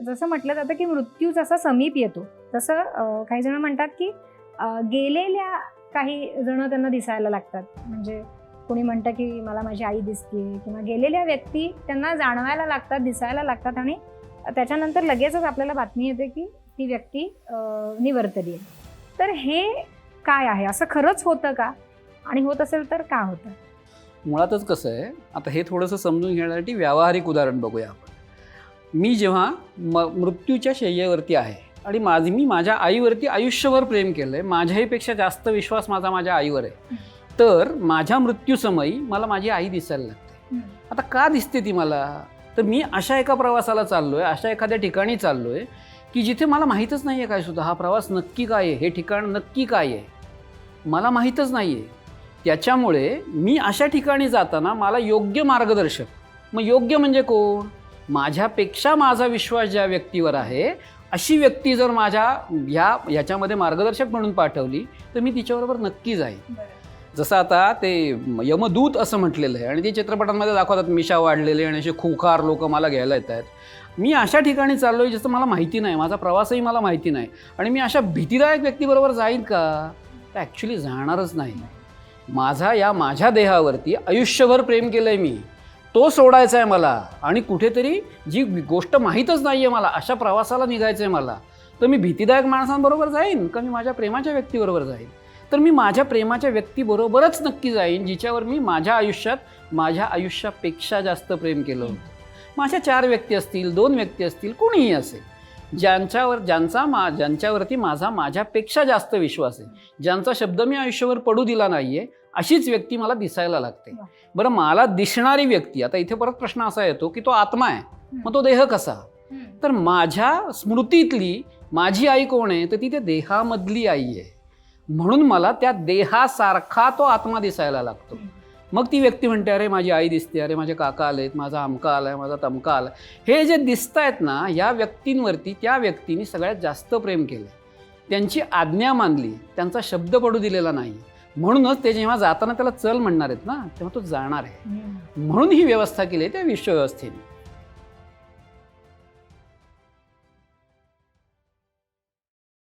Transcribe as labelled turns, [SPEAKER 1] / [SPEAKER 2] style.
[SPEAKER 1] जसं म्हटलं जातं की मृत्यू जसा समीप येतो तसं काही जण म्हणतात की गेलेल्या काही जण त्यांना दिसायला लागतात. म्हणजे कोणी म्हणतं की मला माझी आई दिसते किंवा गेलेल्या व्यक्ती त्यांना जाणवायला लागतात दिसायला लागतात आणि त्याच्यानंतर लगेचच आपल्याला बातमी येते की ती व्यक्ती निवर्तली आहे. तर हे काय आहे? असं खरंच होतं का? आणि होत असेल तर का होतं?
[SPEAKER 2] मुळातच कसं आहे आता हे थोडंसं समजून घेण्यासाठी व्यावहारिक उदाहरण बघूया आपण. मी जेव्हा म मृत्यूच्या शय्येवरती आहे आणि माझी मी माझ्या आईवरती आयुष्यभर प्रेम केलं आहे माझ्याहीपेक्षा जास्त विश्वास माझा माझ्या आईवर आहे तर माझ्या मृत्यूसमयी मला माझी आई दिसायला लागते. आता का दिसते ती मला? तर मी अशा एका प्रवासाला चाललो आहे अशा एखाद्या ठिकाणी चाललो आहे की जिथे मला माहीतच नाही आहे काय सुद्धा हा प्रवास नक्की काय आहे हे ठिकाण नक्की काय आहे? मला माहीतच नाही आहे त्याच्यामुळे मी अशा ठिकाणी जाताना मला योग्य मार्गदर्शक मग योग्य म्हणजे कोण? माझ्यापेक्षा माझा विश्वास ज्या व्यक्तीवर आहे अशी व्यक्ती जर माझ्या ह्या याच्यामध्ये मार्गदर्शक म्हणून पाठवली तर मी तिच्याबरोबर नक्की जाईन. जसं आता ते यमदूत असं म्हटलेलं आहे आणि ते चित्रपटांमध्ये दाखवतात मिशा वाढलेले आणि असे खुखार लोक मला घ्यायला येत आहेत. मी अशा ठिकाणी चाललो आहे ज्याचं मला माहिती नाही माझा प्रवासही मला माहिती नाही. आणि मी अशा भीतीदायक व्यक्तीबरोबर जाईन का? तर ॲक्च्युली जाणारच नाही. माझा या माझ्या देहावरती आयुष्यभर प्रेम केलं आहे मी. तो सोडायचा आहे मला. आणि कुठेतरी जी गोष्ट माहीतच नाही आहे मला अशा प्रवासाला निघायचं आहे मला तर मी भीतीदायक माणसांबरोबर जाईन का मी माझ्या प्रेमाच्या व्यक्तीबरोबर जाईन? तर मी माझ्या प्रेमाच्या व्यक्तीबरोबरच नक्की जाईन जिच्यावर मी माझ्या आयुष्यात माझ्या आयुष्यापेक्षा जास्त प्रेम केलं होतं. माझ्या चार व्यक्ती असतील दोन व्यक्ती असतील कोणीही असेल. ज्यांच्यावर ज्यांचा मा ज्यांच्यावरती माझा माझ्यापेक्षा जास्त विश्वास आहे. ज्यांचा शब्द मी आयुष्यभर पडू दिला नाही आहे अशीच व्यक्ती मला दिसायला लागते. बरं मला दिसणारी व्यक्ती आता इथे परत प्रश्न असा येतो की तो आत्मा आहे मग तो देह कसा? तर माझ्या स्मृतीतली माझी आई कोण आहे? तर ती त्या देहामधली आई आहे. म्हणून मला त्या देहासारखा तो आत्मा दिसायला लागतो. मग ती व्यक्ती म्हणते अरे माझी आई दिसते अरे माझे काका आलेत माझा अमका आलाय माझा तमका आलाय. हे जे दिसत आहेत ना या व्यक्तींवरती त्या व्यक्तीने सगळ्यात जास्त प्रेम केलं त्यांची आज्ञा मानली त्यांचा शब्द पडू दिलेला नाही. म्हणूनच ते जेव्हा जाताना त्याला चल म्हणणार आहेत ना तेव्हा तो जाणार आहे. म्हणून ही व्यवस्था केली आहे त्या विश्वव्यवस्थेने.